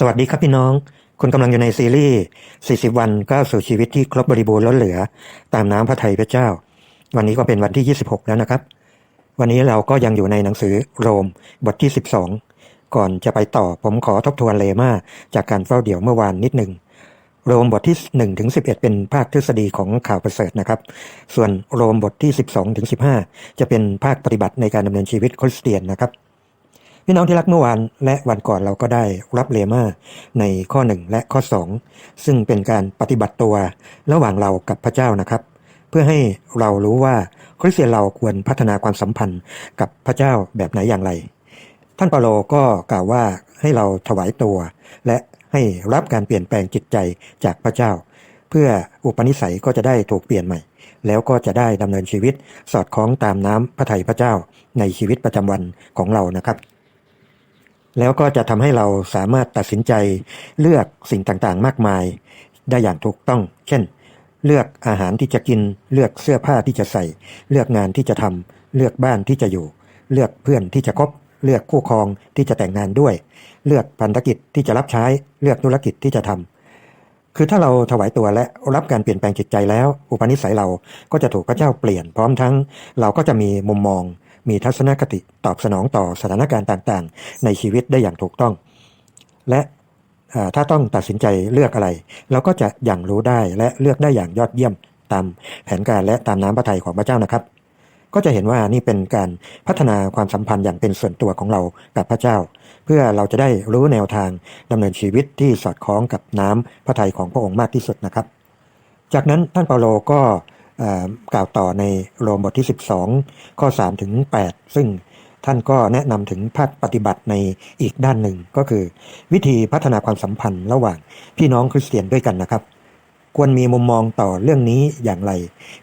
สวัสดีครับพี่น้อง คุณกำลังอยู่ในซีรีส์ 40 วันก้าวสู่ชีวิตที่ครบบริบูรณ์ล้นเหลือ ตามน้ำพระทัยพระเจ้า วันนี้ก็เป็นวันที่ 26 แล้วนะครับ วันนี้เราก็ยังอยู่ในหนังสือโรมบทที่ 12 ก่อนจะไปต่อผมขอทบทวนเลมาจากการเฝ้าเดี่ยวเมื่อวานนิดหนึ่ง โรมบทที่1ถึง11 เป็นภาคทฤษฎีของข่าวประเสริฐนะครับ ส่วนโรมบทที่ 12ถึง15 จะเป็นภาคปฏิบัติในการดำเนินชีวิตคริสเตียนนะครับ พี่น้องที่รักเมื่อวานและวันก่อนเราก็ได้รับเลมาในข้อ 1 และข้อ 2 ซึ่งเป็นการปฏิบัติตัวระหว่างเรากับพระเจ้านะครับ เพื่อให้เรารู้ว่าคริสเตียนเราควรพัฒนาความสัมพันธ์กับพระเจ้าแบบไหนอย่างไร ท่านเปาโลก็กล่าวว่าให้เราถวายตัว และให้รับการเปลี่ยนแปลงจิตใจจากพระเจ้า เพื่ออุปนิสัยก็จะได้ถูกเปลี่ยนใหม่ แล้วก็จะได้ดำเนินชีวิตสอดคล้องตามน้ำพระทัยพระเจ้าในชีวิตประจำวันของเรานะครับ แล้วก็จะทำให้เราสามารถตัดสินใจเลือกสิ่งต่างๆ มากมาย ได้อย่างถูกต้อง เช่น เลือกอาหารที่จะกิน เลือกเสื้อผ้าที่จะใส่ เลือกงานที่จะทำเลือกบ้านที่จะอยู่ เลือกเพื่อนที่จะคบเลือกคู่ครองที่จะแต่งงานด้วย เลือกพันธกิจที่จะรับใช้ เลือกธุรกิจที่จะทำคือถ้าเราถวายตัวและรับการเปลี่ยนแปลงจิตใจแล้ว อุปนิสัยเราก็จะถูกพระเจ้าเปลี่ยนพร้อมทั้ง เราก็จะมีมุมมอง มีทัศนคติตอบสนองต่อสถานการณ์ต่างๆ ในชีวิตได้อย่างถูกต้อง และถ้าต้องตัดสินใจเลือกอะไร เราก็จะอย่างรู้ได้และเลือกได้อย่างยอดเยี่ยมตามแผนการและตามน้ำพระทัยของพระเจ้านะครับ ก็จะเห็นว่านี่เป็นการพัฒนาความสัมพันธ์อย่างเป็นส่วนตัวของเรากับพระเจ้า เพื่อเราจะได้รู้แนวทางดำเนินชีวิตที่สอดคล้องกับน้ำพระทัยของพระองค์มากที่สุดนะครับ จากนั้นท่านเปาโลก็ กล่าวต่อในโรมบทที่ 12 ข้อ 3 ถึง 8 ซึ่งท่านก็แนะนำถึงภาคปฏิบัติในอีกด้านหนึ่งก็คือ วิธีพัฒนาความสัมพันธ์ระหว่างพี่น้องคริสเตียนด้วยกันนะครับ ควรมีมุมมองต่อเรื่องนี้อย่างไร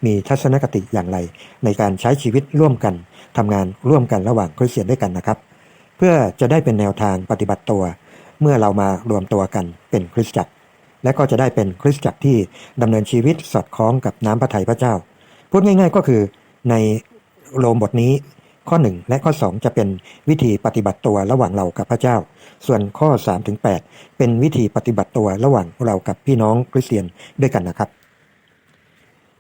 มีทัศนคติอย่างไร ในการใช้ชีวิตร่วมกันทำงานร่วมกันระหว่างคริสเตียนด้วยกันนะครับ เพื่อจะได้เป็นแนวทางปฏิบัติตัว เมื่อเรามารวมตัวกันเป็นคริสตจักร และก็จะได้เป็นคริสตจักรที่ดำเนินชีวิตสอดคล้องกับน้ำพระทัยพระเจ้า พูดง่ายๆก็คือในโรมบทนี้ข้อ 1 และข้อ 2 จะเป็นวิธีปฏิบัติตัวระหว่างเรากับพระเจ้า ส่วนข้อ3ถึง8เป็นวิธีปฏิบัติตัวระหว่างเรากับพี่น้องคริสเตียนด้วยกันนะครับ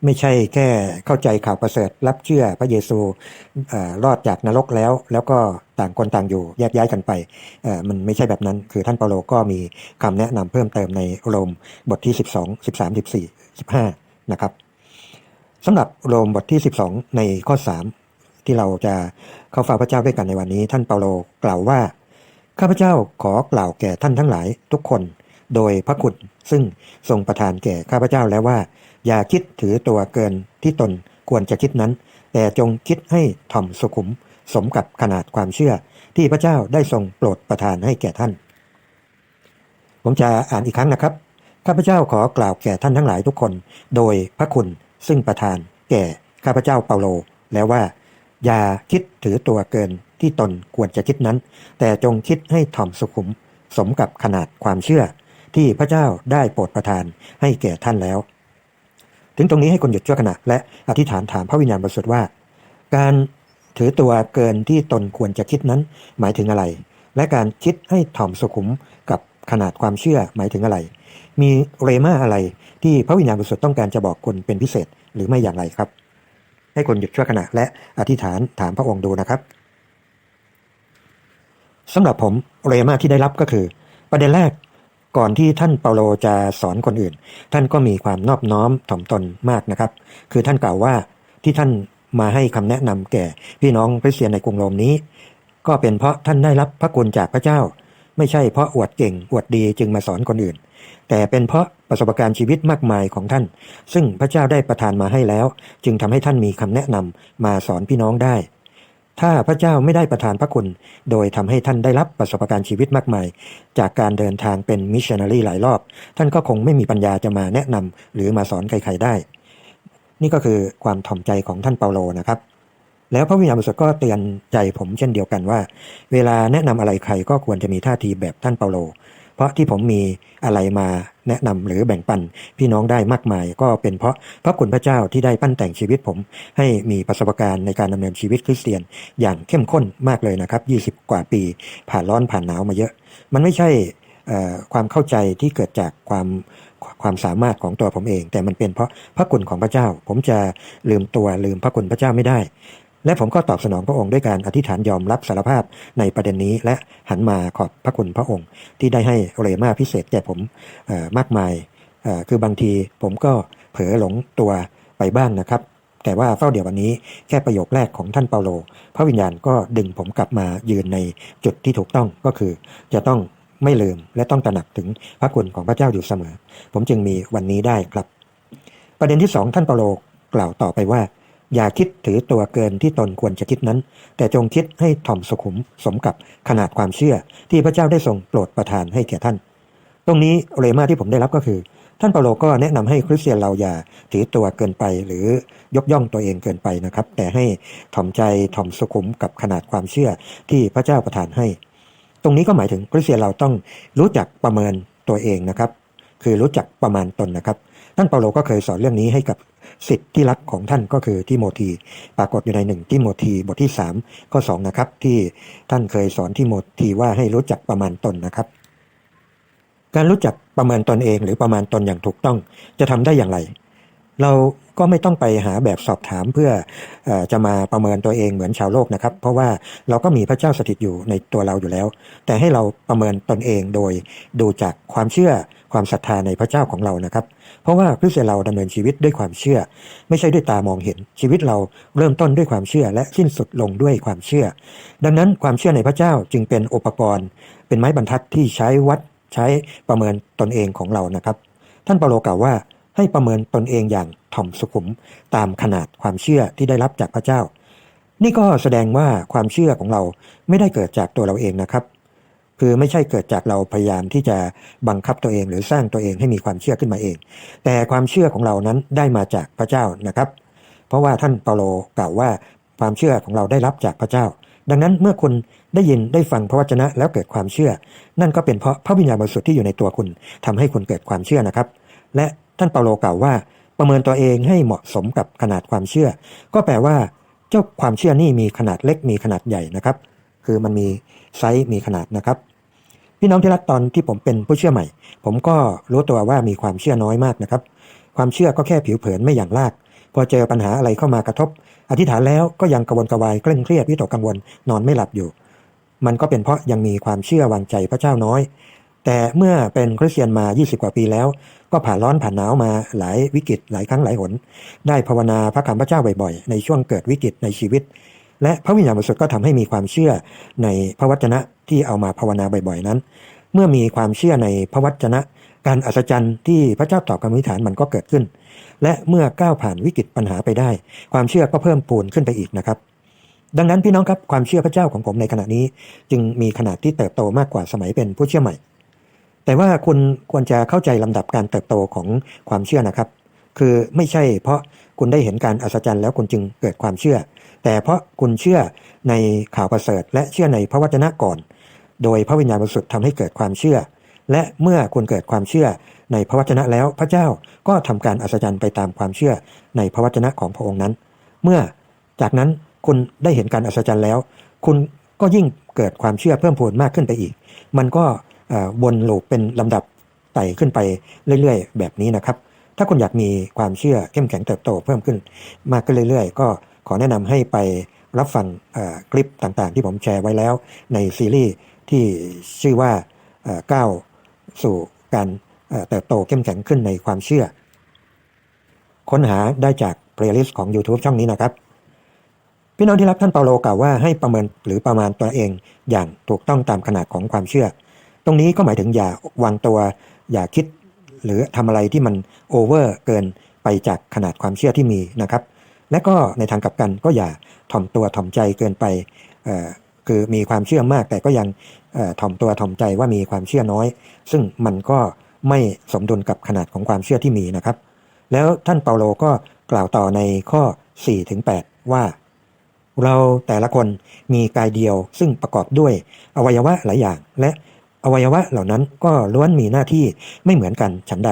ไม่ใช่แค่เข้าใจข่าวประเสริฐ รับเชื่อพระเยซูเอ่อรอดจากนรกแล้ว แล้วก็ต่างคนต่างอยู่แยกย้ายกันไป มันไม่ใช่แบบนั้น คือท่านเปาโลก็มีคำแนะนำเพิ่มเติมในโรมบทที่ 12 13 14 15 นะครับสำหรับโรมบทที่ 12 ในข้อ 3 ที่เราจะเข้าเฝ้าพระเจ้าด้วยกันในวันนี้ ท่านเปาโลกล่าวว่าข้าพเจ้าขอกล่าวแก่ท่านทั้งหลายทุกคน โดยพระคุณซึ่งทรงประทานแก่ข้าพเจ้าแล้วว่า อย่าคิดถือตัวเกินที่ตนควรจะคิดนั้น แต่จงคิดให้ถ่อมสุขุม สมกับขนาดความเชื่อ ที่พระเจ้าได้ทรงโปรดประทานให้แก่ท่าน ผมจะอ่านอีกครั้งนะครับข้าพเจ้าขอกล่าวแก่ท่านทั้งหลายทุกคน โดยพระคุณซึ่งประทาน แก่ข้าพเจ้าเปาโล แล้วว่า อย่าคิดถือตัวเกินที่ตนควรจะคิดนั้น แต่จงคิดให้ถ่อมสุขุม สมกับขนาดความเชื่อ ที่พระเจ้าได้โปรดประทานให้แก่ท่านแล้ว ถึงตรงนี้ให้คนหยุดชั่วขณะและอธิษฐานถามพระวิญญาณบริสุทธิ์ว่า การถือตัวเกินที่ตนควรจะคิดนั้นหมายถึงอะไร และการคิดให้ถ่อมสุขุมกับขนาดความเชื่อหมายถึงอะไร มีเรมาอะไรที่พระวิญญาณบริสุทธิ์ต้องการจะบอกคนเป็นพิเศษหรือไม่อย่างไรครับ ให้คนหยุดชั่วขณะและอธิษฐานถามพระองค์ดูนะครับสำหรับผมเรมาที่ได้รับก็คือ ประเด็นแรก ก่อนที่ท่านเปาโลจะสอนคนอื่น ท่านก็มีความนอบน้อมถ่อมตนมากนะครับ คือท่านกล่าวว่าที่ท่านมาให้คำแนะนำแก่พี่น้องคริสเตียนในกรุงโรมนี้ ก็เป็นเพราะท่านได้รับพระคุณจากพระเจ้า ไม่ใช่เพราะอวดเก่งอวดดีจึงมาสอนคนอื่น แต่เป็นเพราะประสบการณ์ชีวิตมากมายของท่าน ซึ่งพระเจ้าได้ประทานมาให้แล้ว จึงทำให้ท่านมีคำแนะนำมาสอนพี่น้องได้ ถ้าพระเจ้าไม่ได้ประทานพระคุณ โดยทำให้ท่านได้รับประสบการณ์ชีวิตมากมาย จากการเดินทางเป็นมิชชันนารีหลายรอบ ท่านก็คงไม่มีปัญญาจะมาแนะนำหรือมาสอนใครๆได้ นี่ก็คือความถ่อมใจของท่านเปาโลนะครับ แล้วพระวิญญาณบริสุทธิ์ก็เตือนใจผมเช่นเดียวกันว่า เวลาแนะนำอะไรใครก็ควรจะมีท่าทีแบบท่านเปาโล เพราะที่ผมมีอะไรมา แนะนำหรือแบ่งปันพี่น้องได้มากมาย ก็เป็นเพราะพระคุณพระเจ้าที่ได้ปั้นแต่งชีวิตผม ให้มีประสบการณ์ในการดำเนินชีวิตคริสเตียน อย่างเข้มข้นมากเลยนะครับ 20 กว่าปี ผ่านร้อนผ่านหนาวมาเยอะ มันไม่ใช่ความเข้าใจที่เกิดจากความความสามารถของตัวผมเอง แต่มันเป็นเพราะพระคุณของพระเจ้า ผมจะลืมตัวลืมพระคุณพระเจ้าไม่ได้ และผมก็ตอบสนองพระองค์ด้วยการอธิษฐานยอมรับสารภาพในประเด็นนี้ และหันมาขอบพระคุณพระองค์ ที่ได้ให้เรมาพิเศษแก่ผมมากมายคือบางทีผมก็เผลอหลงตัวไปบ้างนะครับ แต่ว่าเฝ้าเดี๋ยววันนี้แค่ประโยคแรกของท่านเปาโล พระวิญญาณก็ดึงผมกลับมายืนในจุดที่ถูกต้องก็คือ จะต้องไม่ลืมและต้องตระหนักถึงพระคุณของพระเจ้าอยู่เสมอ ผมจึงมีวันนี้ได้ครับ ประเด็นที่สองท่านเปาโลกล่าวต่อไปว่า อย่าคิดถือตัวเกินที่ตนควรจะคิดนั้น แต่จงคิดให้ถ่อมสุขุมสมกับขนาดความเชื่อที่พระเจ้าได้ทรงโปรดประทานให้แก่ท่าน ตรงนี้เรมาที่ผมได้รับก็คือ ท่านเปาโลก็แนะนำให้คริสเตียนเราอย่าถือตัวเกินไปหรือยกย่องตัวเองเกินไปนะครับ แต่ให้ถ่อมใจถ่อมสุขุมกับขนาดความเชื่อที่พระเจ้าประทานให้ ตรงนี้ก็หมายถึงคริสเตียนเราต้องรู้จักประเมินตัวเองนะครับ คือรู้จักประมาณตนนะครับ ท่านเปาโลก็เคยสอนเรื่องนี้ให้กับสิทธิ์ที่รักของท่านก็คือทิโมธีปรากฏอยู่ในหนึ่งทิโมธีบทที่3ข้อ2นะครับที่ท่านเคยสอนทิโมธีว่าให้รู้จักประมาณตนนะครับ การรู้จักประเมินตนเองหรือประมาณตนอย่างถูกต้องจะทำได้อย่างไร เราก็ไม่ต้องไปหาแบบสอบถามเพื่อออจะมาประเมินตัวเองเหมือนชาวโลกนะครับ เพราะว่าเราก็มีพระเจ้าสถิตอยู่ในตัวเราอยู่แล้ว แต่ให้เราประเมินตนเองโดยดูจากความเชื่อ ความศรัทธาในพระเจ้าของเรานะครับ เพราะว่าคริสเตียนเราดำเนินชีวิตด้วยความเชื่อ ไม่ใช่ด้วยตามองเห็นชีวิตเราเริ่มต้นด้วยความเชื่อและสิ้นสุดลงด้วยความเชื่อ ดังนั้นความเชื่อในพระเจ้าจึงเป็นอุปกรณ์ เป็นไม้บรรทัดที่ใช้วัดใช้ประเมินตนเองของเรานะครับ ท่านเปาโลกล่าวว่าให้ประเมินตนเองอย่างถ่อมสุขุมตามขนาดความเชื่อที่ได้รับจากพระเจ้า นี่ก็แสดงว่าความเชื่อของเราไม่ได้เกิดจากตัวเราเองนะครับ คือไม่ใช่เกิดจากเราพยายามที่จะบังคับตัวเอง หรือสร้างตัวเองให้มีความเชื่อขึ้นมาเอง แต่ความเชื่อของเรานั้นได้มาจากพระเจ้านะครับ เพราะว่าท่านเปาโลกล่าวว่าความเชื่อของเราได้รับจากพระเจ้า ดังนั้นเมื่อคุณได้ยินได้ฟังพระวจนะแล้วเกิดความเชื่อ นั่นก็เป็นเพราะพระวิญญาณบริสุทธิ์ที่อยู่ในตัวคุณทำให้คุณเกิดความเชื่อนะครับ และท่านเปาโลกล่าวว่า ประเมินตัวเองให้เหมาะสมกับขนาดความเชื่อ ก็แปลว่า เจ้าความเชื่อนี่มีขนาดเล็กมีขนาดใหญ่นะครับ คือมันมีไซส์มีขนาดนะครับพี่น้องที่รักตอนที่ผมเป็นผู้เชื่อใหม่ ผมก็รู้ตัวว่ามีความเชื่อน้อยมากนะครับ ความเชื่อก็แค่ผิวเผินไม่อย่างลาก พอเจอปัญหาอะไรเข้ามากระทบ อธิษฐานแล้วก็ยังกระวนกระวายเคร่งเครียดวิตกกังวลนอนไม่หลับอยู่ มันก็เป็นเพราะยังมีความเชื่อวางใจพระเจ้าน้อย แต่เมื่อเป็นคริสเตียนมา 20 กว่าปีแล้ว ก็ผ่านร้อนผ่านหนาวมาหลายวิกฤตหลายครั้งหลายหน ได้ภาวนาพระคำพระเจ้าบ่อยๆ ในช่วงเกิดวิกฤตในชีวิต และพระวิญญาณบริสุทธิ์ก็ทำให้มีความเชื่อในพระวจนะที่เอามาภาวนาบ่อยๆนั้น เมื่อมีความเชื่อในพระวจนะ การอัศจรรย์ที่พระเจ้าตอบคำอธิษฐานมันก็เกิดขึ้น และเมื่อก้าวผ่านวิกฤตปัญหาไปได้ ความเชื่อก็เพิ่มปูนขึ้นไปอีกนะครับ ดังนั้นพี่น้องครับความเชื่อพระเจ้าของผมในขณะนี้ จึงมีขนาดที่เติบโตมากกว่าสมัยเป็นผู้เชื่อใหม่ แต่ว่าคุณควรจะเข้าใจลำดับการเติบโตของความเชื่อนะครับ คือไม่ใช่เพราะ คุณได้เห็นการอัศจรรย์แล้วคุณจึงเกิดความเชื่อ แต่เพราะคุณเชื่อในข่าวประเสริฐ และเชื่อในพระวจนะก่อน โดยพระวิญญาณบริสุทธิ์ทำให้เกิดความเชื่อ และเมื่อคุณเกิดความเชื่อในพระวจนะแล้วพระเจ้าก็ทำการอัศจรรย์ไปตามความเชื่อในพระวจนะของพระองค์นั้น เมื่อจากนั้นคุณได้เห็นการอัศจรรย์แล้ว คุณก็ยิ่งเกิดความเชื่อเพิ่มพูนมากขึ้นไปอีก มันก็วนลูปเป็นลำดับไต่ขึ้นไปเรื่อย ๆ แบบนี้นะครับ ถ้าคุณอยากมีความเชื่อเข้มแข็งเติบโตเพิ่มขึ้น มากขึ้นเรื่อยๆ ก็ขอแนะนำให้ไปรับฟังคลิปต่างๆ ที่ผมแชร์ไว้แล้วในซีรีส์ที่ชื่อว่าก้าวสู่การเอ่อเติบโตเข้มแข็งขึ้นในความเชื่อ ค้นหาได้จากเพลย์ลิสต์ของ YouTube ช่องนี้นะครับ พี่น้องที่รักท่านเปาโลกล่าวว่าให้ประเมินหรือประมาณตัวเองอย่างถูกต้องตามขนาดของความเชื่อ ตรงนี้ก็หมายถึงอย่าวางตัว อย่าคิด หรือทำอะไรที่มันโอเวอร์เกินไปจากขนาดความเชื่อที่มีนะครับ และก็ในทางกลับกันก็อย่าถ่อมตัวถ่อมใจเกินไปคือมีความเชื่อมากแต่ก็ยังถ่อมตัวถ่อมใจว่ามีความเชื่อน้อย ซึ่งมันก็ไม่สมดุลกับขนาดของความเชื่อที่มีนะครับ แล้วท่านเปาโลก็กล่าวต่อในข้อ4-8ว่า เราแต่ละคนมีกายเดียวซึ่งประกอบด้วยอวัยวะหลายอย่างและ อวัยวะเหล่านั้นก็ล้วนมีหน้าที่ไม่เหมือนกันฉันใด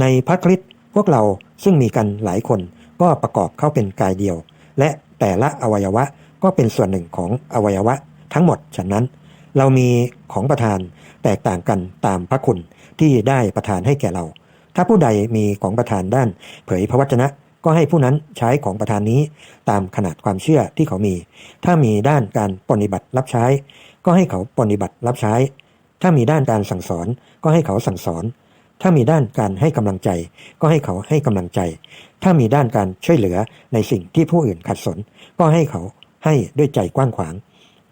ในพระคริสต์พวกเราซึ่งมีกันหลายคนก็ประกอบเข้าเป็นกายเดียว และแต่ละอวัยวะก็เป็นส่วนหนึ่งของอวัยวะทั้งหมดฉะนั้น เรามีของประทานแตกต่างกันตามพระคุณที่ได้ประทานให้แก่เรา ถ้าผู้ใดมีของประทานด้าน เผยพระวจนะก็ให้ผู้นั้นใช้ของประทานนี้ตามขนาดความเชื่อที่เขามี ถ้ามีด้านการปฏิบัติรับใช้ ก็ให้เขาปฏิบัติรับใช้ ถ้ามีด้านการสั่งสอนก็ให้เขาสั่งสอน ถ้ามีด้านการให้กำลังใจ ก็ให้เขาให้กำลังใจ ถ้ามีด้านการช่วยเหลือในสิ่งที่ผู้อื่นขัดสน ก็ให้เขาให้ด้วยใจกว้างขวาง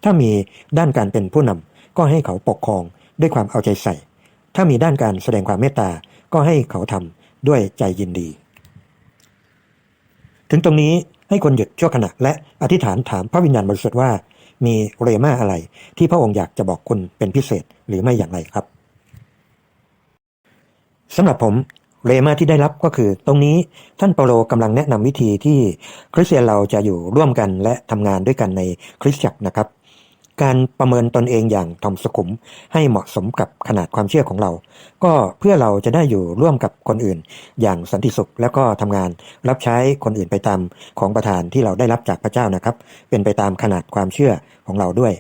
ถ้ามีด้านการเป็นผู้นำก็ให้เขาปกครองด้วยความเอาใจใส่ ถ้ามีด้านการแสดงความเมตตา ก็ให้เขาทำด้วยใจยินดี ถึงตรงนี้ให้คนหยุดชั่วขณะและอธิษฐานถามพระวิญญาณบริสุทธิ์ว่า มีเรมาอะไร ที่พระองค์อยากจะบอกคุณเป็นพิเศษหรือไม่อย่างไรครับสำหรับผมเรมาที่ได้รับก็คือ ตรงนี้ท่านเปโลกำลังแนะนำวิธีที่คริสเตียนเราจะอยู่ร่วมกันและทำงานด้วยกันในคริสตจักรนะครับ การประเมินตนเองอย่างถ่อมสุขุมให้เหมาะสมกับขนาดความเชื่อของเรา ก็เพื่อเราจะได้อยู่ร่วมกับคนอื่น อย่างสันติสุขแล้วก็ทำงานรับใช้คนอื่นไปตามของประทานที่เราได้รับจากพระเจ้านะครับ เป็นไปตามขนาดความเชื่อของเราด้วย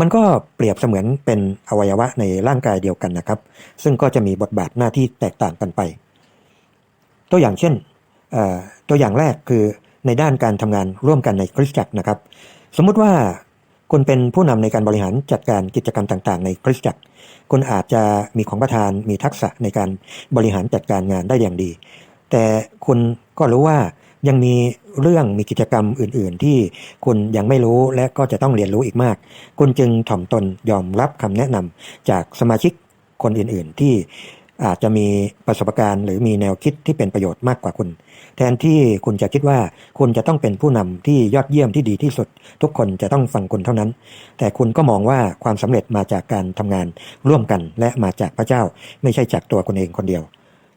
มันก็เปรียบเสมือนเป็นอวัยวะในร่างกายเดียวกันนะครับ ซึ่งก็จะมีบทบาทหน้าที่แตกต่างกันไป ตัวอย่างเช่นตัวอย่างแรกคือในด้านการทำงานร่วมกันในคริสตจักรนะครับ สมมุติว่า คุณเป็นผู้นำในการบริหารจัดการกิจกรรมต่าง ๆ ในคริสตจักร คุณอาจจะมีของประทานมีทักษะในการบริหารจัดการงานได้อย่างดี แต่คุณก็รู้ว่ายังมีเรื่องมีกิจกรรมอื่น ๆ ที่คุณยังไม่รู้และก็จะต้องเรียนรู้อีกมาก คุณจึงถ่อมตนยอมรับคำแนะนำจากสมาชิกคนอื่น ๆ ที่อาจจะมีประสบการณ์ หรือมีแนวคิดที่เป็นประโยชน์มากกว่าคุณ แทนที่คุณจะคิดว่าคุณจะต้องเป็นผู้นำที่ยอดเยี่ยมที่ดีที่สุด ทุกคนจะต้องฟังคุณเท่านั้น แต่คุณก็มองว่าความสำเร็จมาจากการทำงานร่วมกันและมาจากพระเจ้า ไม่ใช่จากตัวคุณเองคนเดียว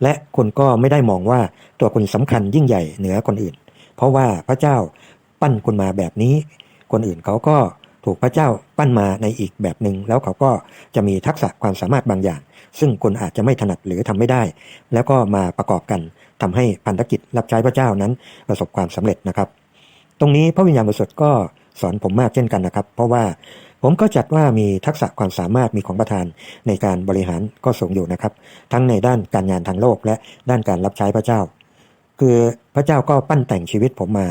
และคุณก็ไม่ได้มองว่าตัวคุณสำคัญยิ่งใหญ่เหนือคนอื่น เพราะว่าพระเจ้าปั้นคุณมาแบบนี้ คนอื่นเขาก็ ถูกพระเจ้าปั้นมาในอีกแบบหนึ่งแล้วเขาก็จะมีทักษะความสามารถบางอย่าง ซึ่งคุณอาจจะไม่ถนัดหรือทำไม่ได้ แล้วก็มาประกอบกันทำให้พันธกิจรับใช้พระเจ้านั้นประสบความสำเร็จนะครับ ตรงนี้พระวิญญาณบริสุทธิ์ก็สอนผมมากเช่นกันนะครับ เพราะว่าผมก็จัดว่ามีทักษะความสามารถมีของประทานในการบริหารก็สูงอยู่นะครับ ทั้งในด้านการงานทางโลกและด้านการรับใช้พระเจ้า คือพระเจ้าก็ปั้นแต่งชีวิตผมมา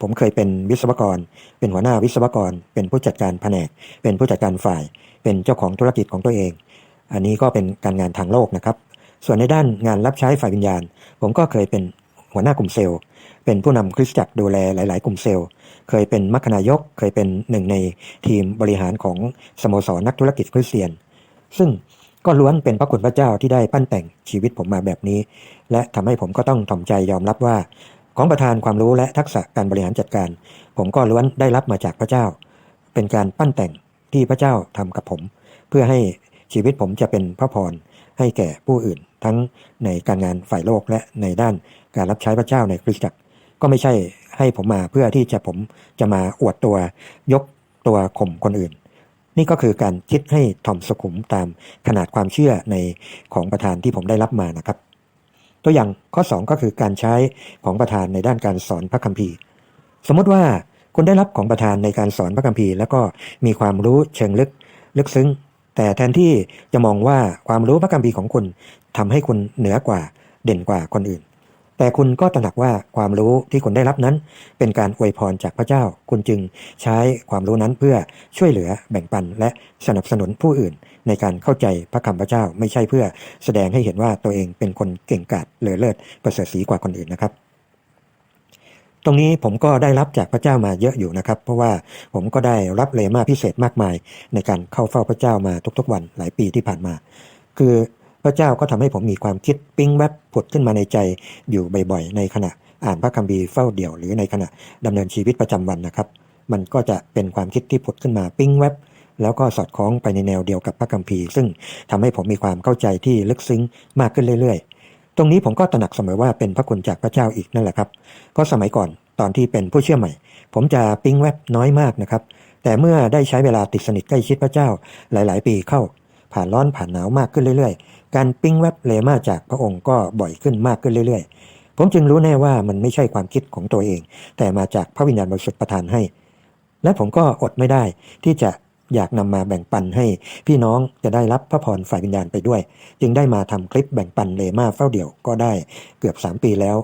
ผมเคยเป็นวิศวกร เป็นหัวหน้าวิศวกร เป็นผู้จัดการแผนก เป็นผู้จัดการฝ่าย เป็นเจ้าของธุรกิจของตัวเอง อันนี้ก็เป็นการงานทางโลกนะครับ ส่วนในด้านงานรับใช้ฝ่ายวิญญาณ ผมก็เคยเป็นหัวหน้ากลุ่มเซลล์ เป็นผู้นำคริสตจักรดูแลหลาย ๆ กลุ่มเซลล์ เคยเป็นมัคคณายก เคยเป็นหนึ่งในทีมบริหารของสโมสรนักธุรกิจคริสเตียน ซึ่งก็ล้วนเป็นพระคุณพระเจ้าที่ได้ปั้นแต่งชีวิตผมมาแบบนี้ และทำให้ผมก็ต้องถ่อมใจยอมรับว่า ของประทานความรู้และทักษะการบริหารจัดการ ผมก็ล้วนได้รับมาจากพระเจ้า เป็นการปั้นแต่งที่พระเจ้าทำกับผม เพื่อให้ชีวิตผมจะเป็นพระพรให้แก่ผู้อื่น ทั้งในการงานฝ่ายโลกและในด้านการรับใช้พระเจ้าในคริสตจักร ก็ไม่ใช่ให้ผมมาเพื่อที่จะผมจะมาอวดตัวยกตัวข่มคนอื่น นี่ก็คือการคิดให้ถ่อมสุขุมตามขนาดความเชื่อในของประธานที่ผมได้รับมานะครับ ตัวอย่างข้อ 2 ก็คือการใช้ของประธานในด้านการสอนพระคัมภีร์ สมมติว่าคุณได้รับของประธานในการสอนพระคัมภีร์ แล้วก็มีความรู้เชิงลึกลึกซึ้ง แต่แทนที่จะมองว่าความรู้พระคัมภีร์ของคุณทำให้คุณเหนือกว่าเด่นกว่าคนอื่น แต่คุณก็ตระหนักว่าความรู้ที่คุณได้รับนั้น เป็นการอวยพรจากพระเจ้า คุณจึงใช้ความรู้นั้นเพื่อช่วยเหลือแบ่งปันและสนับสนุนผู้อื่น ในการเข้าใจพระคำพระเจ้าไม่ใช่เพื่อแสดงให้เห็นว่าตัวเองเป็นคนเก่งกาจเลอเลิศประเสริฐศรีกว่าคนอื่นนะครับตรงนี้ผมก็ได้รับจากพระเจ้ามาเยอะอยู่นะครับ เพราะว่าผมก็ได้รับเลมาพิเศษมากมาย ในการเข้าเฝ้าพระเจ้ามาทุกๆวันหลายปีที่ผ่านมา คือ พระเจ้าก็ทำให้ผมมีความคิดปิ้งแวบผุดขึ้นมาในใจอยู่บ่อยๆ ในขณะอ่านพระคัมภีร์เฝ้าเดี่ยวหรือในขณะดำเนินชีวิตประจำวันนะครับ มันก็จะเป็นความคิดที่ผุดขึ้นมาปิ้งแวบแล้วก็สอดคล้องไปในแนวเดียวกับพระคัมภีร์ ซึ่งทำให้ผมมีความเข้าใจที่ลึกซึ้งมากขึ้นเรื่อย ๆ ตรงนี้ผมก็ตระหนักเสมอว่าเป็นพระคุณจากพระเจ้าอีกนั่นแหละครับเพราะสมัยก่อนตอนที่เป็นผู้เชื่อใหม่ ผมจะปิ้งแวบน้อยมากนะครับ แต่เมื่อได้ใช้เวลาติดสนิทใกล้ชิดพระเจ้าหลาย ๆ ปีเข้า ผ่านร้อนผ่านหนาวมากขึ้นเรื่อยๆ การปิ้งแวบเลมาจากพระองค์ก็บ่อยขึ้นมากขึ้นเรื่อย ๆ ผมจึงรู้แน่ว่ามันไม่ใช่ความคิดของตัวเอง แต่มาจากพระวิญญาณบริสุทธิ์ประทานให้ และผมก็อดไม่ได้ที่จะอยากนำมาแบ่งปันให้ พี่น้องจะได้รับพระพรฝ่ายวิญญาณไปด้วย จึงได้มาทำคลิปแบ่งปันเลมาเฝ้าเดี่ยวก็ได้เกือบ 3 ปีแล้ว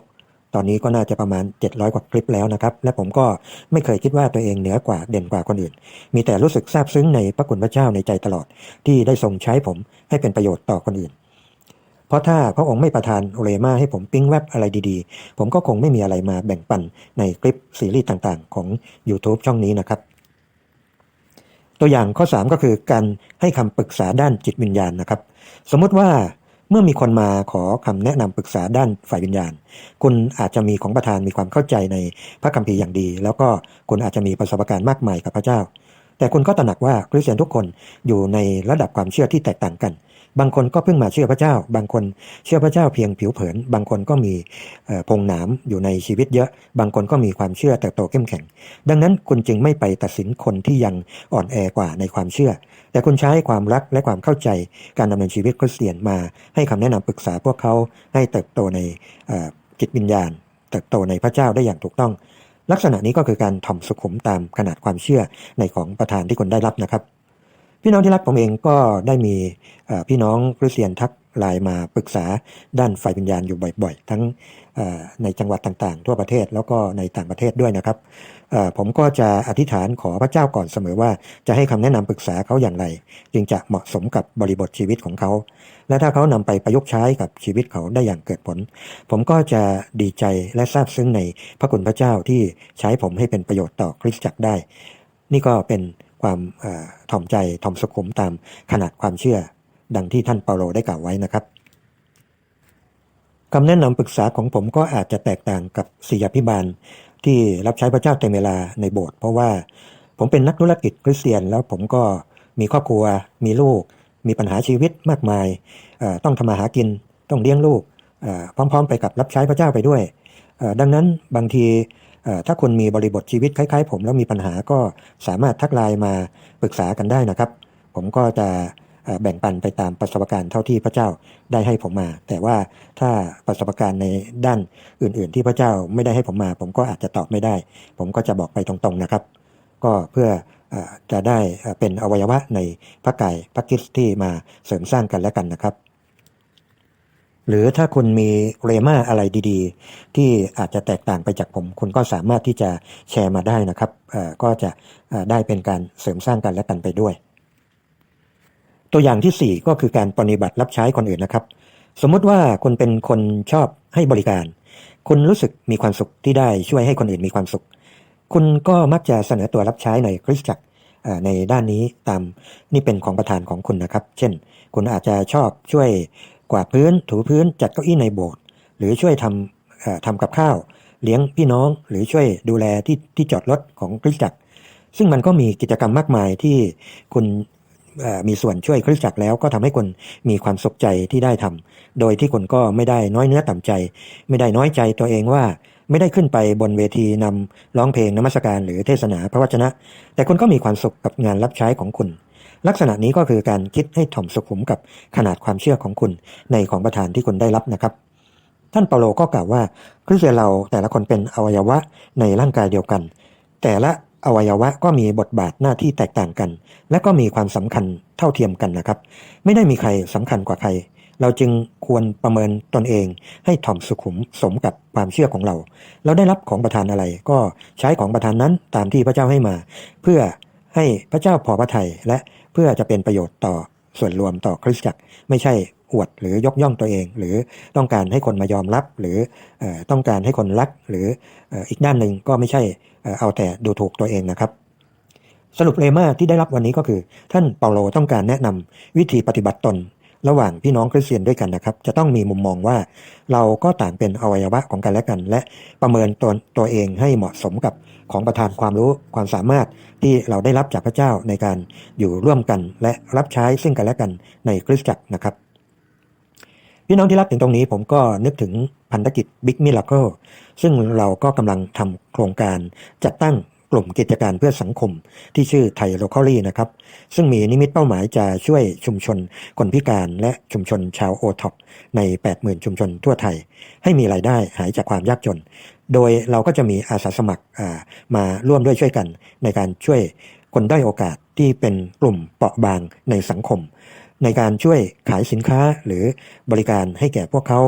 ตอนนี้ก็น่าจะประมาณ 700 กว่าคลิปแล้วนะครับ และผมก็ไม่เคยคิดว่าตัวเองเหนือกว่าเด่นกว่าคนอื่น มีแต่รู้สึกซาบซึ้งในพระคุณพระเจ้าในใจตลอด ที่ได้ทรงใช้ผมให้เป็นประโยชน์ต่อคนอื่น เพราะถ้าพระองค์ไม่ประทานโอเลมาให้ผมปิ้งแวบอะไรดีๆ ผมก็คงไม่มีอะไรมาแบ่งปันในคลิปซีรีส์ต่างๆ ของ YouTube ช่องนี้นะครับตัวอย่างข้อ 3 ก็คือการให้คำปรึกษาด้านจิตวิญญาณนะครับ สมมติว่า เมื่อมีคนมาขอคำแนะนำปรึกษาด้านฝ่ายวิญญาณ คุณอาจจะมีของประธานมีความเข้าใจในพระคัมภีร์อย่างดี แล้วก็คุณอาจจะมีประสบการณ์มากมายกับพระเจ้า แต่คุณก็ตระหนักว่าคริสเตียนทุกคนอยู่ในระดับความเชื่อที่แตกต่างกัน บางคนก็เพิ่งมาเชื่อพระเจ้า บางคนเชื่อพระเจ้าเพียงผิวเผิน บางคนก็มีพงหนามอยู่ในชีวิตเยอะ บางคนก็มีความเชื่อเติบโตเข้มแข็ง ดังนั้นคุณจึงไม่ไปตัดสินคนที่ยังอ่อนแอกว่าในความเชื่อ แต่คุณใช้ความรักและความเข้าใจการดำเนินชีวิตคริสเตียนมาให้คำแนะนำปรึกษาพวกเขาให้เติบโตในจิตวิญญาณ เติบโตในพระเจ้าได้อย่างถูกต้อง ลักษณะนี้ก็คือการถ่อมสุขุมตามขนาดความเชื่อในของประธานที่คุณได้รับนะครับ พี่น้องที่รักผมเองก็ได้มีพี่น้องคริสเตียนทักไลน์มาปรึกษาด้านฝ่ายวิญญาณอยู่บ่อยๆ ทั้งในจังหวัดต่างๆ ทั่วประเทศแล้วก็ในต่างประเทศด้วยนะครับผมก็จะอธิษฐานขอพระเจ้าก่อนเสมอว่าจะให้คำแนะนำปรึกษาเขาอย่างไร จึงจะเหมาะสมกับบริบทชีวิตของเขา และถ้าเขานำไปประยุกต์ใช้กับชีวิตเขาได้อย่างเกิดผล ผมก็จะดีใจและซาบซึ้งในพระคุณพระเจ้าที่ใช้ผมให้เป็นประโยชน์ต่อคริสตจักรได้ นี่ก็เป็น ความอถ่อมใจถ่อมสุขุมตามขนาดความเชื่อ ดังที่ท่านเปาโลได้กล่าวไว้นะครับคำแนะนำปรึกษาของผมก็อาจจะแตกต่างกับศิยาพิบาลที่รับใช้พระเจ้าเต็มเวลาในโบสถ์เพราะว่าผมเป็นนักธุรกิจคริสเตียน แล้วผมก็มีครอบครัว มีลูก มีปัญหาชีวิตมากมาย ต้องทำมาหากินต้องเลี้ยงลูกพร้อม ๆ ไปกับรับใช้พระเจ้าไปด้วย ดังนั้นบางที ถ้าคุณมีบริบทชีวิตคล้าย ๆ ผมแล้วมีปัญหาก็สามารถทักไลน์มาปรึกษากันได้นะครับ ผมก็จะแบ่งปันไปตามประสบการณ์เท่าที่พระเจ้าได้ให้ผมมา แต่ว่าถ้าประสบการณ์ในด้านอื่น ๆ ที่พระเจ้าไม่ได้ให้ผมมา ผมก็อาจจะตอบไม่ได้ ผมก็จะบอกไปตรง ๆ นะครับ ก็เพื่อจะได้เป็นอวัยวะในพระกายพระคิสที่มาเสริมสร้างกันและกันนะครับ หรือถ้าคุณมีเรมาอะไรดีๆ ที่อาจจะแตกต่างไปจากผม คุณก็สามารถที่จะแชร์มาได้นะครับก็จะได้เป็นการเสริมสร้างกันและกันไปด้วย ตัวอย่างที่ 4 ก็คือการปฏิบัติรับใช้คนอื่นนะครับ สมมติว่าคุณเป็นคนชอบให้บริการ คุณรู้สึกมีความสุขที่ได้ช่วยให้คนอื่นมีความสุข คุณก็มักจะเสนอตัวรับใช้ในคริสตจักรในด้านนี้ตามนี่เป็นของประธานของคุณนะครับ เช่น คุณอาจจะชอบช่วย กวาดพื้นถูพื้นจัดเก้าอี้ในโบสถ์หรือช่วยทำทำกับข้าว เลี้ยงพี่น้องหรือช่วยดูแลที่ที่จอดรถของคริสตจักร ซึ่งมันก็มีกิจกรรมมากมายที่คุณมีส่วนช่วยคริสตจักรแล้วก็ทำให้คุณมีความสุขใจที่ได้ทำโดยที่คุณก็ไม่ได้น้อยเนื้อต่ำใจ ไม่ได้น้อยใจตัวเองว่าไม่ได้ขึ้นไปบนเวทีนำร้องเพลงนมัสการหรือเทศนาพระวจนะ แต่คุณก็มีความสุขกับงานรับใช้ของคุณ ลักษณะนี้ก็คือการคิดให้ถ่อมสุขุมกับขนาดความเชื่อของคุณในของประธานที่คุณได้รับนะครับ ท่านเปาโลก็กล่าวว่าคริสเตียนเราแต่ละคนเป็นอวัยวะในร่างกายเดียวกัน แต่ละอวัยวะก็มีบทบาทหน้าที่แตกต่างกัน และก็มีความสำคัญเท่าเทียมกันนะครับ ไม่ได้มีใครสำคัญกว่าใคร เราจึงควรประเมินตนเองให้ถ่อมสุขุมสมกับความเชื่อของเรา เราได้รับของประทานอะไร ก็ใช้ของประทานนั้นตามที่พระเจ้าให้มา เพื่อให้พระเจ้าพอพระทัยและ เพื่อจะเป็นประโยชน์ต่อส่วนรวมต่อคริสตจักรไม่ใช่อวดหรือยกย่องตัวเอง หรือต้องการให้คนมายอมรับ หรืออต้องการให้คนรัก หรืออีกด้านหนึ่งก็ไม่ใช่เอ่อเอาแต่ดูถูกตัวเองนะครับ สรุปเลมาที่ได้รับวันนี้ก็คือ ท่านเปาโลต้องการแนะนำวิธีปฏิบัติตน ระหว่างพี่น้องคริสเตียนด้วยกันนะครับ จะต้องมีมุมมองว่า เราก็ต่างเป็นอวัยวะของกันและกัน และประเมินตนตัวเองให้เหมาะสมกับ ของประทานความรู้ความสามารถที่เราได้รับจากพระเจ้าในการอยู่ร่วมกัน และรับใช้ซึ่งกันและกันในคริสตจักรนะครับพี่น้องที่รักถึงตรงนี้ผมก็นึกถึงพันธกิจ Big Miracle ซึ่งเราก็กำลังทำโครงการจัดตั้ง กลุ่มกิจการเพื่อสังคม ที่ชื่อไทยโลคอลี่นะครับ ซึ่งมีนิมิตเป้าหมายจะช่วยชุมชนคนพิการและชุมชนชาวโอท็อปใน 80,000 ชุมชนทั่วไทย ให้มีรายได้หายจากความยากจน โดยเราก็จะมีอาสาสมัครมาร่วมด้วยช่วยกัน ในการช่วยคนด้อยโอกาสที่เป็นกลุ่มเปราะบางในสังคม ในการช่วยขายสินค้าหรือบริการให้แก่พวกเขา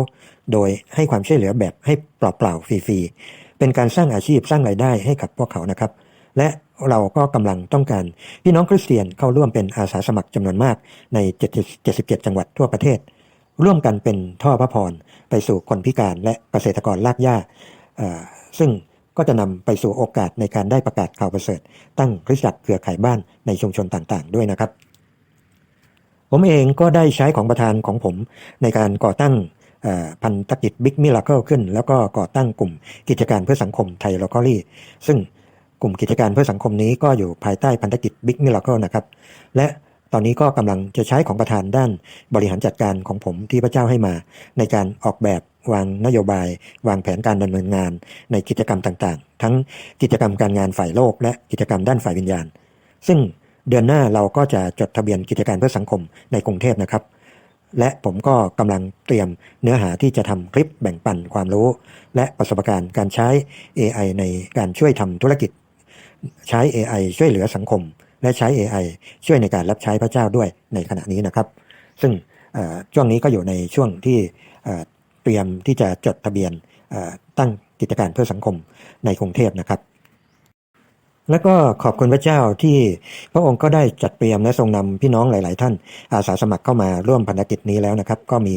โดยให้ความช่วยเหลือแบบให้เปล่าๆฟรีๆ เป็นการสร้างอาชีพสร้างรายได้ให้กับพวกเขานะครับ และเราก็กำลังต้องการพี่น้องคริสเตียนเข้าร่วมเป็นอาสาสมัครจำนวนมากใน 77 จังหวัดทั่วประเทศ ร่วมกันเป็นท่อพระพรไปสู่คนพิการและเกษตรกรลากหญ้าซึ่งก็จะนำไปสู่โอกาสในการได้ประกาศข่าวประเสริฐ ตั้งคริสตจักรเครือข่ายบ้านในชุมชนต่างๆ ด้วยนะครับ ผมเองก็ได้ใช้ของประธานของผมในการก่อตั้ง พันธกิจบิ๊กมิราเคิลขึ้น แล้วก็ก่อตั้งกลุ่มกิจการเพื่อสังคมไทยโลคอลี่ซึ่งกลุ่มกิจการเพื่อสังคมนี้ก็อยู่ภายใต้พันธกิจบิ๊กมิราเคิลนะครับ และตอนนี้ก็กำลังจะใช้ของประธานด้านบริหารจัดการของผมที่พระเจ้าให้มา ในการออกแบบวางนโยบาย วางแผนการดำเนินงาน ในกิจกรรมต่างๆ ทั้งกิจกรรมการงานฝ่ายโลก และกิจกรรมด้านฝ่ายวิญญาณ ซึ่งเดือนหน้าเราก็จะจดทะเบียนกิจการเพื่อสังคมในกรุงเทพนะครับ และผมก็กำลังเตรียมเนื้อหาที่จะทำคลิปแบ่งปันความรู้ และประสบการณ์การใช้ AI ในการช่วยทำธุรกิจ ใช้ AI ช่วยเหลือสังคม และใช้ AI ช่วยในการรับใช้พระเจ้าด้วยในขณะนี้นะครับ ซึ่งช่วงนี้ก็อยู่ในช่วงที่เตรียมที่จะจดทะเบียนตั้งกิจการเพื่อสังคมในกรุงเทพนะครับ แล้วก็ขอบคุณพระเจ้าที่พระองค์ก็ได้จัดเตรียมและทรงนำพี่น้องหลาย ๆ ท่านอาสาสมัครเข้ามาร่วมพันธกิจนี้แล้วนะครับ ก็มี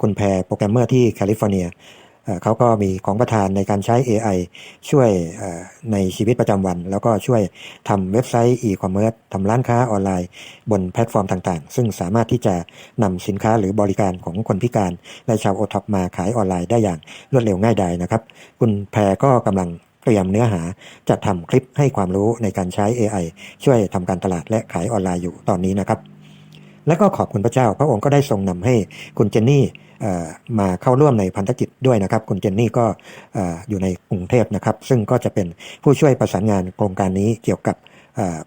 คุณแพรโปรแกรมเมอร์ที่แคลิฟอร์เนียเขาก็มีของประธานในการใช้ AI ช่วยในชีวิตประจำวัน แล้วก็ช่วยทำเว็บไซต์อีคอมเมิร์ซทำร้านค้าออนไลน์ บนแพลตฟอร์มต่างๆ ซึ่งสามารถที่จะนำสินค้าหรือบริการของคนพิการ และชาวโอท็อปมาขายออนไลน์ได้อย่างรวดเร็วง่ายดายนะครับ คุณแพรก็กำลัง เตรียมเนื้อหาจัดทำคลิปให้ความรู้ในการใช้ AI ช่วยทำการตลาดและขายออนไลน์อยู่ตอนนี้นะครับ และก็ขอบคุณพระเจ้า พระองค์ก็ได้ทรงนำให้คุณเจนนี่มาเข้าร่วมในพันธกิจด้วยนะครับ คุณเจนนี่ก็เอ่อยู่ในกรุงเทพนะครับ ซึ่งก็จะเป็นผู้ช่วยประสานงานโครงการนี้เกี่ยวกับ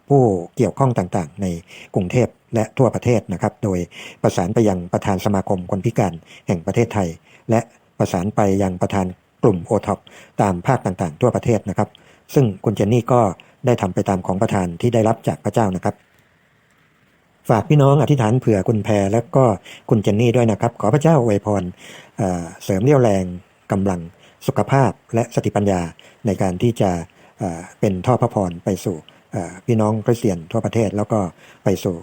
ผู้เกี่ยวข้องต่างๆ ในกรุงเทพและทั่วประเทศนะครับ โดยประสานไปยังประธานสมาคมคนพิการแห่งประเทศไทย และประสานไปยังประธาน กลุ่มโอท็อปตามภาคต่างๆ ทั่วประเทศนะครับ ซึ่งคุณเจนนี่ก็ได้ทำไปตามของประธานที่ได้รับจากพระเจ้านะครับ ฝากพี่น้องอธิษฐานเผื่อคุณแพรและก็คุณเจนนี่ด้วยนะครับ ขอพระเจ้าอวยพรเสริมเรี่ยวแรงกำลังสุขภาพและสติปัญญาในการที่จะเป็นท่อพระพรไปสู่พี่น้องคริสเตียนทั่วประเทศ แล้วก็ไปสู่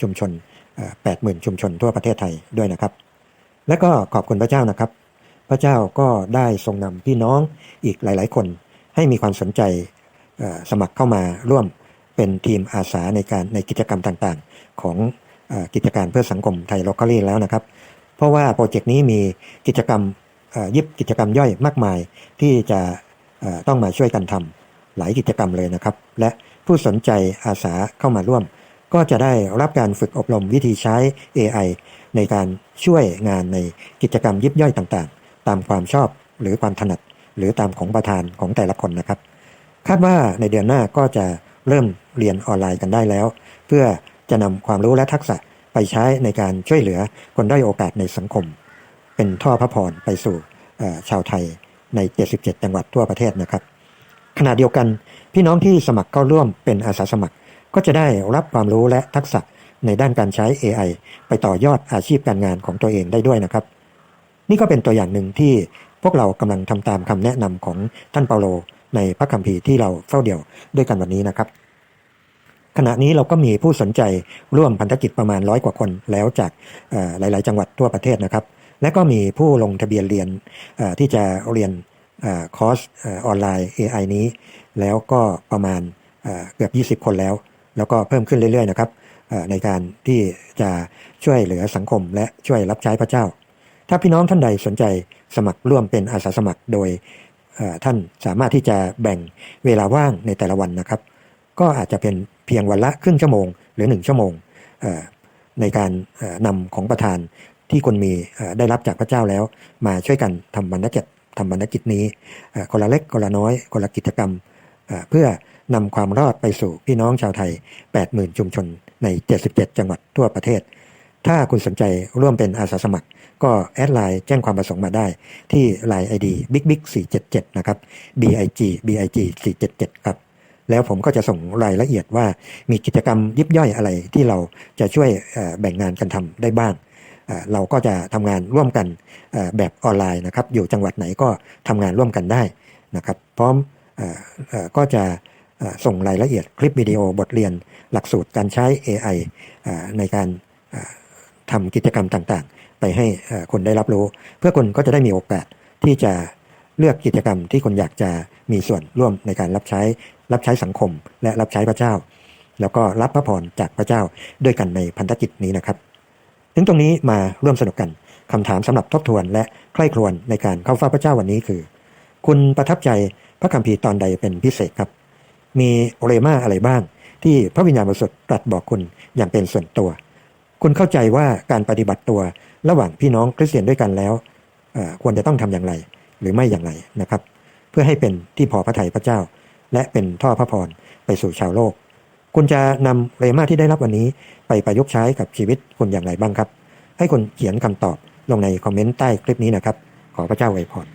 ชุมชนแปดหมื่นชุมชนทั่วประเทศไทยด้วยนะครับ และก็ขอบคุณพระเจ้านะครับ พระเจ้าก็ได้ทรงนำพี่น้องอีกหลาย ๆ คน ให้มีความสนใจสมัครเข้ามาร่วมเป็นทีมอาสาในการในกิจกรรมต่างๆ ของอกิจการเพื่อสังคมไทยโลคอลี่แล้วนะครับ เพราะว่าโปรเจกต์นี้มีกิจกรรมยิบกิจกรรมย่อยมากมายที่จะต้องมาช่วยกันทำหลายกิจกรรมเลยนะครับ และผู้สนใจอาสาเข้ามาร่วม ก็จะได้รับการฝึกอบรมวิธีใช้ AI ในการช่วยงานในกิจกรรมยิบย่อยต่างๆ ตามความชอบหรือความถนัด หรือตามของประธานของแต่ละคนนะครับ คาดว่าในเดือนหน้าก็จะเริ่มเรียนออนไลน์กันได้แล้ว เพื่อจะนำความรู้และทักษะไปใช้ในการช่วยเหลือคนด้อยโอกาสในสังคม เป็นท่อพระพรไปสู่ชาวไทยใน 77 จังหวัดทั่วประเทศนะครับ ขณะเดียวกันพี่น้องที่สมัครเข้าร่วมเป็นอาสาสมัคร ก็จะได้รับความรู้และทักษะในด้านการใช้ AI ไปต่อยอดอาชีพการงานของตัวเองได้ด้วยนะครับ นี่ก็เป็นตัวอย่างหนึ่งที่พวกเรากำลังทำตามคำแนะนำของท่านเปาโล ในพระคัมภีร์ที่เราเฝ้าเดี่ยวด้วยกันวันนี้นะครับ ขณะนี้เราก็มีผู้สนใจร่วมพันธกิจประมาณร้อยกว่าคนแล้วจากหลาย ๆ จังหวัดทั่วประเทศนะครับ และก็มีผู้ลงทะเบียนเรียนที่จะเรียนคอร์สออนไลน์ AI นี้ แล้วก็ประมาณเอ่อเกือบ 20 คนแล้ว แล้วก็เพิ่มขึ้นเรื่อย ๆ นะครับในการที่จะช่วยเหลือสังคมและช่วยรับใช้พระเจ้า ถ้าพี่น้องท่านใดสนใจสมัครร่วมเป็นอาสาสมัครโดยท่านสามารถที่จะแบ่งเวลาว่างในแต่ละวันนะครับ ก็อาจจะเป็นเพียงวันละครึ่งชั่วโมงหรือหนึ่งชั่วโมงในการนำของประธานที่คนมีได้รับจากพระเจ้าแล้ว มาช่วยกันทำบรรณกิจทำบรรณกิจนี้คนละเล็กคนละน้อยคนละกิจกรรมเอ่อเพื่อนำความรอดไปสู่พี่น้องชาวไทย 80,000 ชุมชนใน 77 จังหวัดทั่วประเทศ ถ้าคุณสนใจร่วมเป็นอาสาสมัคร ก็แอดไลน์แจ้งความประสงค์มาได้ที่ Line ID Big Big 477นะครับ BIG BIG 477ครับแล้วผมก็จะส่งรายละเอียดว่ามีกิจกรรมยิบย่อยอะไรที่เราจะช่วยแบ่งงานกันทำได้บ้าง เราก็จะทำงานร่วมกันแบบออนไลน์นะครับ อยู่จังหวัดไหนก็ทำงานร่วมกันได้นะครับ พร้อมก็จะส่งรายละเอียดคลิปวิดีโอบทเรียน หลักสูตรการใช้ AI เอ่อในการทำกิจกรรมต่างๆ ไปให้คนได้รับรู้ เพื่อคนก็จะได้มีโอกาสที่จะเลือกกิจกรรมที่คนอยากจะมีส่วนร่วมในการรับใช้รับใช้สังคม และรับใช้พระเจ้า แล้วก็รับพระพรจากพระเจ้าด้วยกันในพันธกิจนี้นะครับ ถึงตรงนี้มาร่วมสนุกกันคำถามสำหรับทบทวนและใคร่ครวญในการเข้าเฝ้าพระเจ้าวันนี้คือ คุณประทับใจพระคัมภีร์ตอนใดเป็นพิเศษครับ มีเรมาอะไรบ้าง ที่พระวิญญาณบริสุทธิ์ตรัสบอกคุณอย่างเป็นส่วนตัว คุณเข้าใจว่าการปฏิบัติตัว ระหว่างพี่น้องคริสเตียนด้วยกันแล้วควรจะต้องทำอย่างไร หรือไม่อย่างไรนะครับ เพื่อให้เป็นที่พอพระทัยพระเจ้า และเป็นท่อพระพรไปสู่ชาวโลก คุณจะนำเรมาที่ได้รับวันนี้ไปประยุกต์ใช้กับชีวิตคุณอย่างไรบ้างครับ ให้คุณเขียนคำตอบลงในคอมเมนต์ใต้คลิปนี้นะครับ ขอพระเจ้าอวยพร